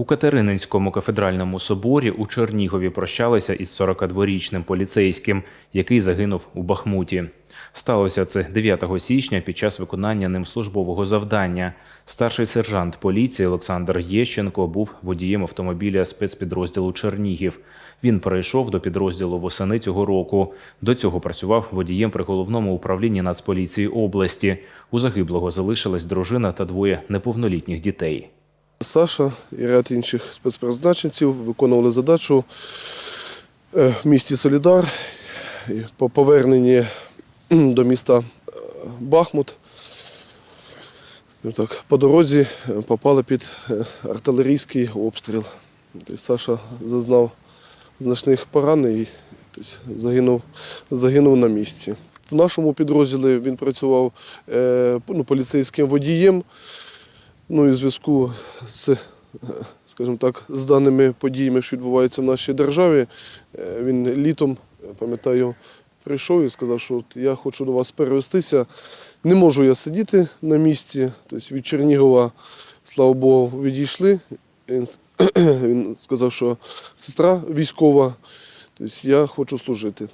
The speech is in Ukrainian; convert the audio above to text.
У Катерининському кафедральному соборі у Чернігові прощалися із 42-річним поліцейським, який загинув у Бахмуті. Сталося це 9 січня під час виконання ним службового завдання. Старший сержант поліції Олександр Єщенко був водієм автомобіля спецпідрозділу Чернігів. Він перейшов до підрозділу восени цього року. До цього працював водієм при головному управлінні Нацполіції області. У загиблого залишилась дружина та двоє неповнолітніх дітей. Саша і ряд інших спецпризначенців виконували задачу е, в місті Солідар по поверненні до міста е, Бахмут. Так, по дорозі е, попали під артилерійський обстріл. Саша зазнав значних поранень і загинув, загинув на місці. В нашому підрозділі він працював ну, поліцейським водієм. Ну і в зв'язку з, е, скажімо так, з даними подіями, що відбуваються в нашій державі, е, він літом, пам'ятаю, прийшов і сказав, що я хочу до вас перевестися. Не можу я сидіти на місці. Тобто від Чернігова, слава Богу, відійшли. Він сказав, що сестра військова, тобто я хочу служити.